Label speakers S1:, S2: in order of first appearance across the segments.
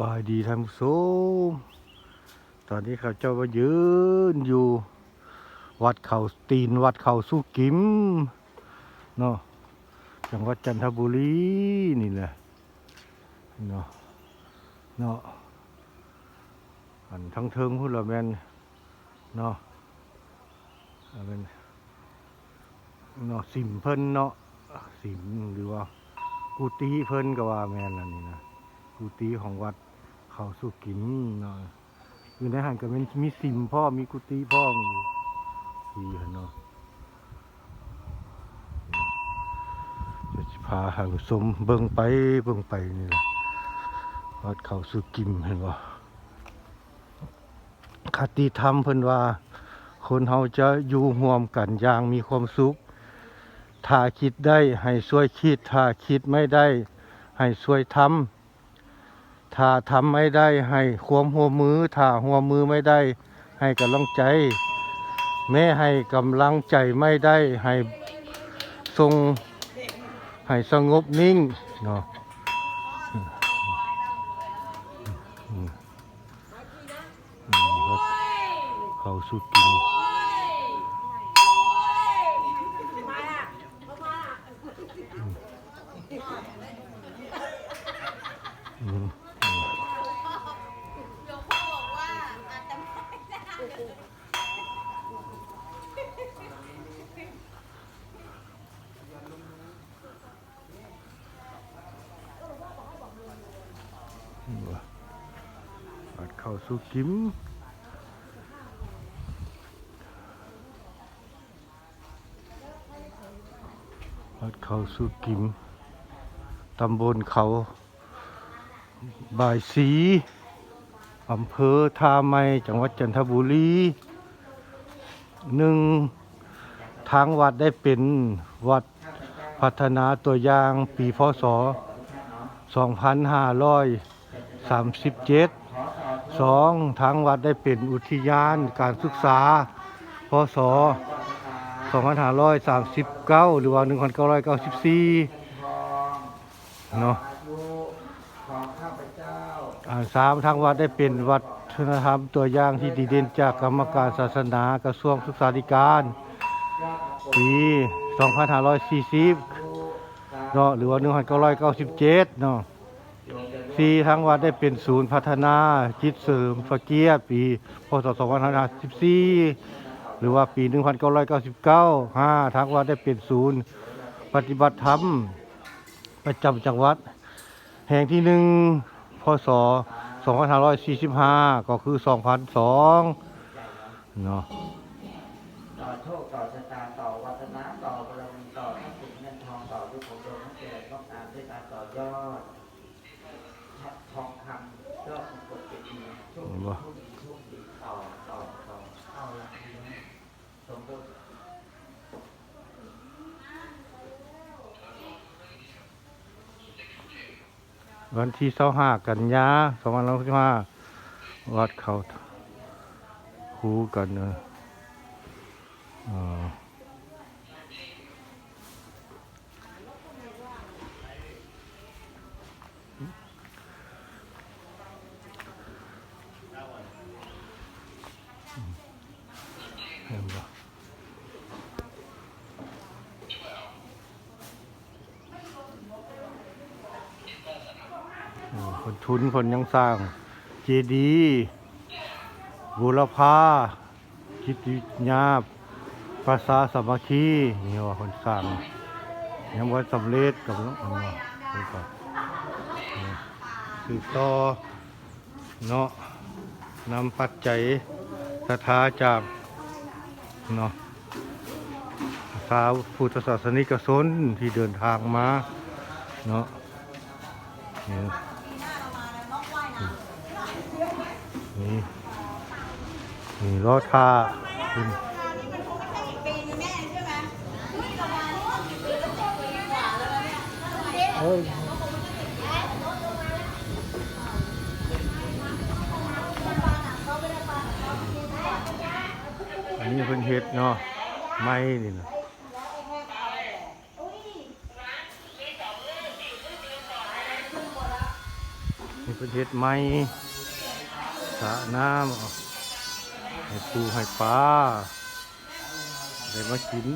S1: บายดีท่านผู้ชมตอนนี้เขาเจ้ามายืนอยู่ วัดเขาตีนวัดเขาสุกิมเนาะจังหวัดจันทบุรีนี่แหละเนาะเนาะอันทั้งเทิงพูดละแมนเนาะเป็นเนาะสิมเพิ่นเนาะสิมหรือว่ากุฏิเพิ่นก็ว่าแมนอันนี้นะกุฏิของวัด เขาสุกิมเนาะอยู่ในหันก็เป็นมีสิมพ่อมีกุฏิพ่อมีทีเนาะจะพาหาสมเบิ่งไปเบิ่งไปนี่แหละวัดเขาสุกิมเห็นบ่คติธรรมเพิ่นว่า คนเฮาจะอยู่ร่วมกันอย่างมีความสุข ถ้าคิดได้ให้ช่วยคิด ถ้าคิดไม่ได้ ให้ช่วยทำ ถ้าทำไม่ได้ให้ความหัวมือ ถ้าหัวมือไม่ได้ ให้กำลังใจ แม้ให้กำลังใจไม่ได้ให้ทรงให้สงบนิ่งเนาะเขาสุกินอืม วัดเขาสุกิมวัดเขาสุกิม ตำบลเขาบายสี อำเภอท่าไม้จังหวัดจันทบุรีหนึ่งทางวัดได้เป็นวัดพัฒนาตัวอย่างปีพศ 2537สองทางวัดได้เป็นอุทยานการศึกษา พศ 2539 หรือว่า 1994 เนาะ
S2: ของข้าพเจ้า
S1: อ่า สามทางวัดได้เป็นวัดฒนธรรมตัวอย่างที่ดีเด่นจากกรรมการศาสนากระทรวงศึกษาธิการปี2540เนาะหรือว่า1997เนาะสี่ทางวัดได้เป็นศูนย์พัฒนาจิตเสริมฟะเกียรติปีพศ2514หรือว่าปี 1999 5ทางวัดได้เป็นศูนย์ปฏิบัติธรรมประจำจังหวัด แห่งที่หนึ่ง ศ2545 ก็คือ 2002เนาะ
S2: ต่อโชคต่อชะตาต่อวัฒนะต่อบารมีต่อทรัพย์สินเงินทองต่อด้วยผมโดนทั้งเกิดต้องตามด้วยการต่อยอดทองคำยอดมงกุฎเจดีย์โชคดีโชคดีโชคดีต่อต่อต่อเอาละทีนี้สมบูรณ์
S1: วันที่25กันยา2565วัดเขาคูกันเนอะอ่าเห็นปะุนคนยังสร้าง เจดีย์บุรพาคิดวิญญาบภาษาสามัคคีนี่ว่าคนสร้างยังว่าสำเร็จกับน้องอันว่าดูก่อนนี่สืบต่อเนาะนำปัจจัยศรัทธาจากเนาะสาวพุทธศาสนิกชนที่เดินทางมาเนาะ นี่นี่รถท่าเฮ้ยอันนี้เพิ่นเฮ็ดเนาะไม้นี่นะนี่เป็นเฮ็ดไม้ สระน้ำให้ปูให้ปลาได้มากิน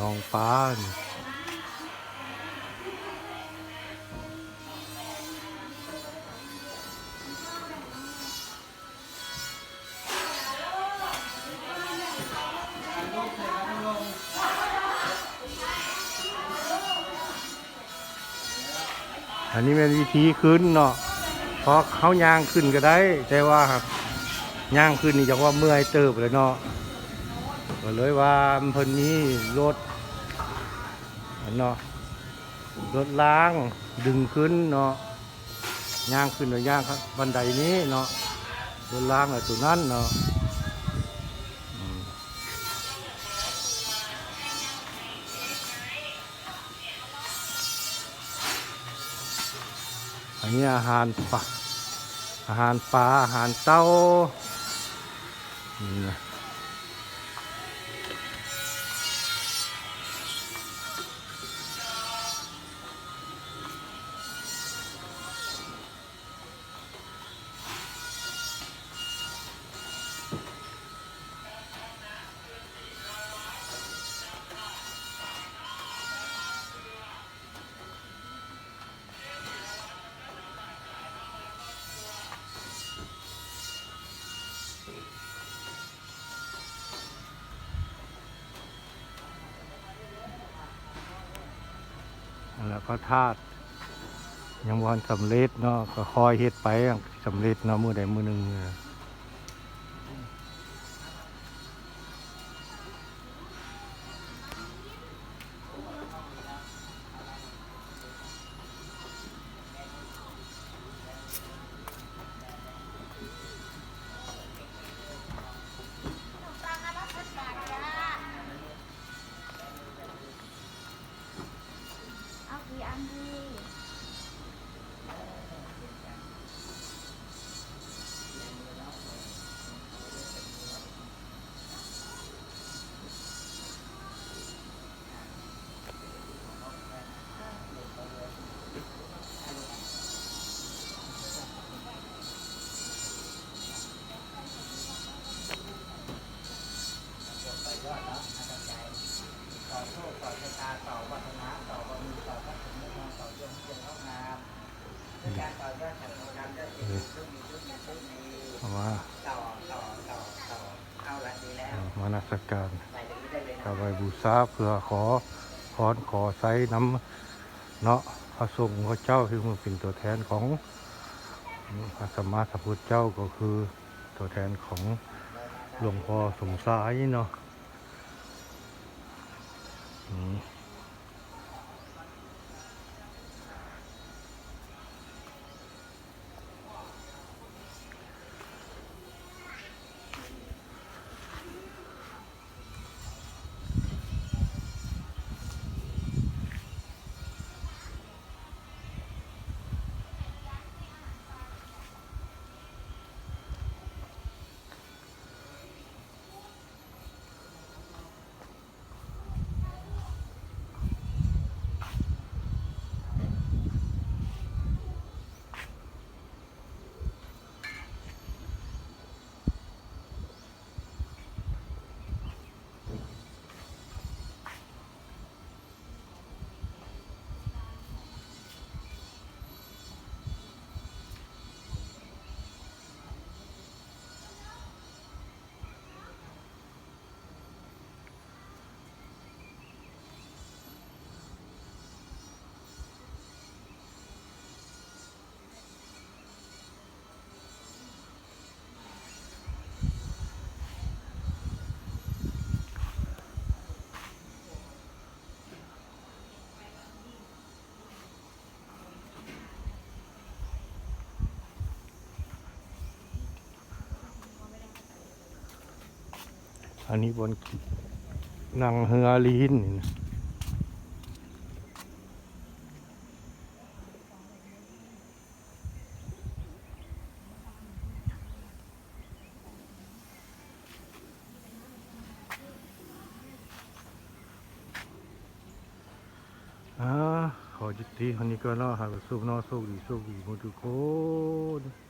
S1: น้องปลา อันนี้เป็นวิธีขึ้นเนาะเพราะเขาย่างขึ้นก็ได้ แต่ว่าครับย่างขึ้นนี่จะว่าเมื่อยเติบเลยเนาะก็เลยว่าเพิ่นมีรถเนาะรถล้างดึงขึ้นเนาะย่างขึ้นหรือย่างครับบันไดนี้เนาะรถล้างอะตัวนั้นเนาะ นนี้อาหารปลาอาหารปลาอาหารเต้านี่นะ พระธาตุยังวันสำเร็จเนาะก็คอยเฮ็ดไปสำเร็จเนาะมือใดมือหนึ่ง gambling นา
S2: มานัก
S1: สการ
S2: ไปตรงนี้ได้เลย
S1: กา
S2: นะ
S1: บไหว้บูชาเพื่อขอพรขอไซน้ำเนาะพระสงฆ์พระเจ้าที่มันเป็นตัวแทนของพระสัมมาสัมพุทธเจ้าก็คือตัวแทนของหลวงพ่อสมสายเนาะ อันนี้บนนังเฮือลีนนะขอจิตตีคนนี้ก็ล่อหาสุกนอสุกดีสุกดีมุทุกคน